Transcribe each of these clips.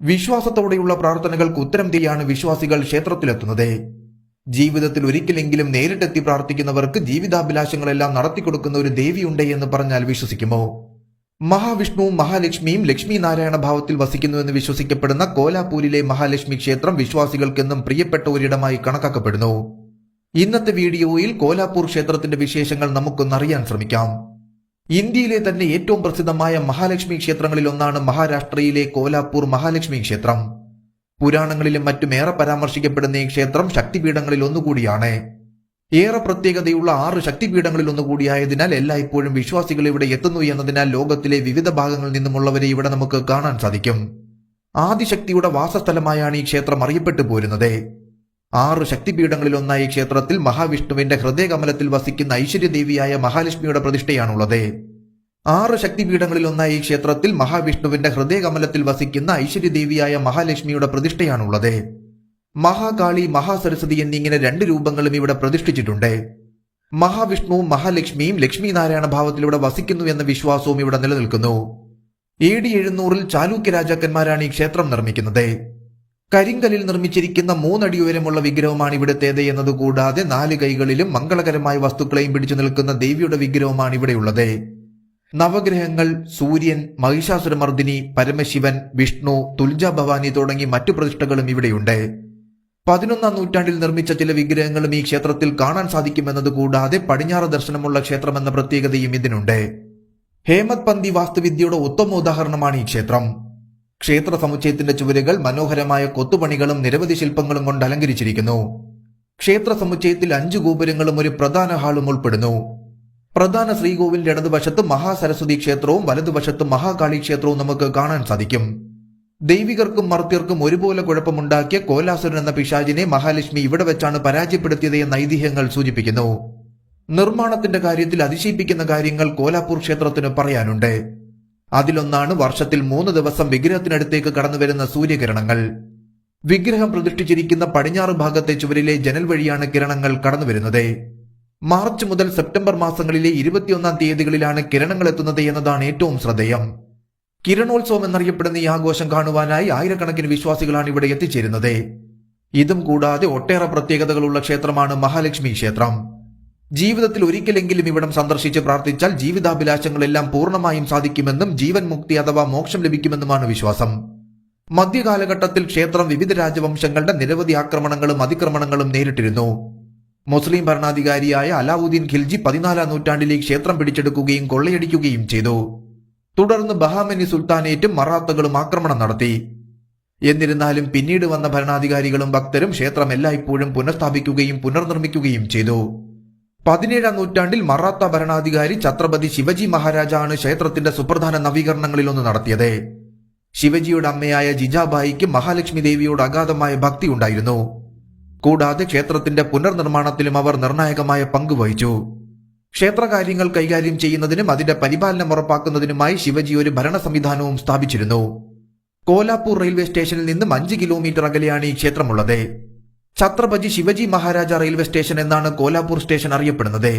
വിശ്വാസത്തോടെയുള്ള പ്രാർത്ഥനകൾക്ക് ഉത്തരം ചെയ്യാണ് വിശ്വാസികൾ ക്ഷേത്രത്തിലെത്തുന്നത്. ജീവിതത്തിൽ ഒരിക്കലെങ്കിലും നേരിട്ടെത്തി പ്രാർത്ഥിക്കുന്നവർക്ക് ജീവിതാഭിലാഷങ്ങളെല്ലാം നടത്തിക്കൊടുക്കുന്ന ഒരു ദേവിയുണ്ട് എന്ന് പറഞ്ഞാൽ വിശ്വസിക്കുമോ? മഹാവിഷ്ണുവും മഹാലക്ഷ്മിയും ലക്ഷ്മി നാരായണ ഭാവത്തിൽ വസിക്കുന്നുവെന്ന് വിശ്വസിക്കപ്പെടുന്ന കോലാപൂരിലെ മഹാലക്ഷ്മി ക്ഷേത്രം വിശ്വാസികൾക്കെന്നും പ്രിയപ്പെട്ട ഒരിടമായി കണക്കാക്കപ്പെടുന്നു. ഇന്നത്തെ വീഡിയോയിൽ കോലാപൂർ ക്ഷേത്രത്തിന്റെ വിശേഷങ്ങൾ നമുക്കൊന്നറിയാൻ ശ്രമിക്കാം. ഇന്ത്യയിലെ തന്നെ ഏറ്റവും പ്രസിദ്ധമായ മഹാലക്ഷ്മി ക്ഷേത്രങ്ങളിൽ ഒന്നാണ് മഹാരാഷ്ട്രയിലെ കോലാപൂർ മഹാലക്ഷ്മി ക്ഷേത്രം. പുരാണങ്ങളിലും മറ്റും ഏറെ പരാമർശിക്കപ്പെടുന്ന ഈ ക്ഷേത്രം ശക്തിപീഠങ്ങളിൽ ഒന്നുകൂടിയാണ്. ഏറെ പ്രത്യേകതയുള്ള ആറ് ശക്തിപീഠങ്ങളിൽ ഒന്നുകൂടിയായതിനാൽ എല്ലായ്പ്പോഴും വിശ്വാസികൾ ഇവിടെ എത്തുന്നു എന്നതിനാൽ ലോകത്തിലെ വിവിധ ഭാഗങ്ങളിൽ നിന്നുമുള്ളവരെ ഇവിടെ നമുക്ക് കാണാൻ സാധിക്കും. ആദിശക്തിയുടെ വാസസ്ഥലമായാണ് ഈ ക്ഷേത്രം അറിയപ്പെട്ടു പോരുന്നത്. ആറ് ശക്തിപീഠങ്ങളിൽ ഒന്നായ ഈ ക്ഷേത്രത്തിൽ മഹാവിഷ്ണുവിന്റെ ഹൃദയകമലത്തിൽ വസിക്കുന്ന ഐശ്വര്യദേവിയായ മഹാലക്ഷ്മിയുടെ പ്രതിഷ്ഠയാണുള്ളത്. ആറ് ശക്തിപീഠങ്ങളിൽ ഒന്നായ ഈ ക്ഷേത്രത്തിൽ മഹാവിഷ്ണുവിന്റെ ഹൃദയകമലത്തിൽ വസിക്കുന്ന ഐശ്വര്യദേവിയായ മഹാലക്ഷ്മിയുടെ പ്രതിഷ്ഠയാണുള്ളത്. മഹാകാളി മഹാസരസ്വതി എന്നിങ്ങനെ രണ്ട് രൂപങ്ങളും ഇവിടെ പ്രതിഷ്ഠിച്ചിട്ടുണ്ട്. മഹാവിഷ്ണുവും മഹാലക്ഷ്മിയും ലക്ഷ്മി നാരായണ ഭാവത്തിലൂടെ വസിക്കുന്നു എന്ന വിശ്വാസവും ഇവിടെ നിലനിൽക്കുന്നു. എ ഡി എഴുന്നൂറിൽ ചാലൂക്യ രാജാക്കന്മാരാണ് ഈ ക്ഷേത്രം നിർമ്മിക്കുന്നത്. കരിങ്കലിൽ നിർമ്മിച്ചിരിക്കുന്ന മൂന്നടി ഉയരമുള്ള വിഗ്രഹമാണ് ഇവിടുത്തേത് എന്നതുകൂടാതെ നാല് കൈകളിലും മംഗളകരമായ വസ്തുക്കളെയും പിടിച്ചു നിൽക്കുന്ന ദേവിയുടെ വിഗ്രഹമാണ് ഇവിടെയുള്ളത് നവഗ്രഹങ്ങൾ സൂര്യൻ മഹിഷാസുരമർദിനി പരമശിവൻ വിഷ്ണു തുൽജ ഭവാനി തുടങ്ങി മറ്റു പ്രതിഷ്ഠകളും ഇവിടെയുണ്ട്. പതിനൊന്നാം നൂറ്റാണ്ടിൽ നിർമ്മിച്ച ചില വിഗ്രഹങ്ങളും ഈ ക്ഷേത്രത്തിൽ കാണാൻ സാധിക്കുമെന്നത് കൂടാതെ പടിഞ്ഞാറ് ദർശനമുള്ള ക്ഷേത്രമെന്ന പ്രത്യേകതയും ഇതിനുണ്ട്. ഹേമത് പന്തി വാസ്തുവിദ്യയുടെ ഉത്തമ ഉദാഹരണമാണ് ഈ ക്ഷേത്രം. ക്ഷേത്ര സമുച്ചയത്തിന്റെ ചുവരുകൾ മനോഹരമായ കൊത്തുപണികളും നിരവധി ശില്പങ്ങളും കൊണ്ട് അലങ്കരിച്ചിരിക്കുന്നു. ക്ഷേത്ര സമുച്ചയത്തിൽ അഞ്ചു ഗോപുരങ്ങളും ഒരു പ്രധാന ഹാളും ഉൾപ്പെടുന്നു. പ്രധാന ശ്രീകോവിലിന്റെ ഇടതുവശത്ത് മഹാസരസ്വതി ക്ഷേത്രവും വലതുവശത്ത് മഹാകാളി ക്ഷേത്രവും നമുക്ക് കാണാൻ സാധിക്കും. ദൈവികർക്കും മർത്യർക്കും ഒരുപോലെ കുഴപ്പമുണ്ടാക്കിയ കോലാസുരൻ എന്ന പിശാചിനെ മഹാലക്ഷ്മി ഇവിടെ വെച്ചാണ് പരാജയപ്പെടുത്തിയത് എന്ന ഐതിഹ്യങ്ങൾ സൂചിപ്പിക്കുന്നു. നിർമ്മാണത്തിന്റെ കാര്യത്തിൽ അതിശയിപ്പിക്കുന്ന കാര്യങ്ങൾ കോലാപൂർ ക്ഷേത്രത്തിന് പറയാനുണ്ട്. അതിലൊന്നാണ് വർഷത്തിൽ മൂന്ന് ദിവസം വിഗ്രഹത്തിനടുത്തേക്ക് കടന്നുവരുന്ന സൂര്യകിരണങ്ങൾ. വിഗ്രഹം പ്രതിഷ്ഠിച്ചിരിക്കുന്ന പടിഞ്ഞാറ് ഭാഗത്തെ ചുവരിലെ ജനൽ വഴിയാണ് കിരണങ്ങൾ കടന്നുവരുന്നത്. മാർച്ച് മുതൽ സെപ്റ്റംബർ മാസങ്ങളിലെ ഇരുപത്തിയൊന്നാം തീയതികളിലാണ് കിരണങ്ങൾ എത്തുന്നത് എന്നതാണ് ഏറ്റവും ശ്രദ്ധേയം. കിരണോത്സവം എന്നറിയപ്പെടുന്ന ഈ ആഘോഷം കാണുവാനായി ആയിരക്കണക്കിന് വിശ്വാസികളാണ് ഇവിടെ എത്തിച്ചേരുന്നത്. ഇതും കൂടാതെ ഒട്ടേറെ പ്രത്യേകതകളുള്ള ക്ഷേത്രമാണ് മഹാലക്ഷ്മി ക്ഷേത്രം. ജീവിതത്തിൽ ഒരിക്കലെങ്കിലും ഇവിടം സന്ദർശിച്ച് പ്രാർത്ഥിച്ചാൽ ജീവിതാഭിലാഷങ്ങളെല്ലാം പൂർണമായും സാധിക്കുമെന്നും ജീവൻ മുക്തി അഥവാ മോക്ഷം ലഭിക്കുമെന്നുമാണ് വിശ്വാസം. മധ്യകാലഘട്ടത്തിൽ ക്ഷേത്രം വിവിധ രാജവംശങ്ങളുടെ നിരവധി ആക്രമണങ്ങളും അതിക്രമണങ്ങളും നേരിട്ടിരുന്നു. മുസ്ലിം ഭരണാധികാരിയായ അലാവുദ്ദീൻ ഖിൽജി പതിനാലാം നൂറ്റാണ്ടിലെ ക്ഷേത്രം പിടിച്ചെടുക്കുകയും കൊള്ളയടിക്കുകയും ചെയ്തു. തുടർന്ന് ബഹാമനി സുൽത്താനേറ്റും മറാത്തകളും ആക്രമണം നടത്തി. എന്നിരുന്നാലും പിന്നീട് വന്ന ഭരണാധികാരികളും ഭക്തരും ക്ഷേത്രം എല്ലായ്പ്പോഴും പുനഃസ്ഥാപിക്കുകയും പുനർനിർമ്മിക്കുകയും ചെയ്തു. പതിനേഴാം നൂറ്റാണ്ടിൽ മറാത്ത ഭരണാധികാരി ഛത്രപതി ശിവജി മഹാരാജാണ് ക്ഷേത്രത്തിന്റെ സുപ്രധാന നവീകരണങ്ങളിലൊന്ന് നടത്തിയത്. ശിവജിയുടെ അമ്മയായ ജിജാബായിക്ക് മഹാലക്ഷ്മി ദേവിയോട് അഗാധമായ ഭക്തി ഉണ്ടായിരുന്നു. കൂടാതെ ക്ഷേത്രത്തിന്റെ പുനർനിർമ്മാണത്തിലും അവർ നിർണായകമായ പങ്ക് വഹിച്ചു. ക്ഷേത്രകാര്യങ്ങൾ കൈകാര്യം ചെയ്യുന്നതിനും അതിന്റെ പരിപാലനം ഉറപ്പാക്കുന്നതിനുമായി ശിവജി ഒരു ഭരണ സംവിധാനവും സ്ഥാപിച്ചിരുന്നു. കോലാപൂർ റെയിൽവേ സ്റ്റേഷനിൽ നിന്നും അഞ്ച് കിലോമീറ്റർ അകലെയാണ് ഈ ക്ഷേത്രമുള്ളത്. ഛത്രപതി ശിവജി മഹാരാജ റെയിൽവേ സ്റ്റേഷൻ എന്നാണ് കോലാപൂർ സ്റ്റേഷൻ അറിയപ്പെടുന്നത്.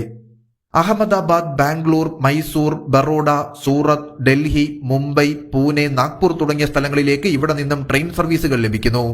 അഹമ്മദാബാദ് ബാംഗ്ലൂർ മൈസൂർ ബറോഡ സൂറത്ത് ഡൽഹി മുംബൈ പൂനെ നാഗ്പൂർ തുടങ്ങിയ സ്ഥലങ്ങളിലേക്ക് ഇവിടെ നിന്നും ട്രെയിൻ സർവീസുകൾ ലഭിക്കുന്നു.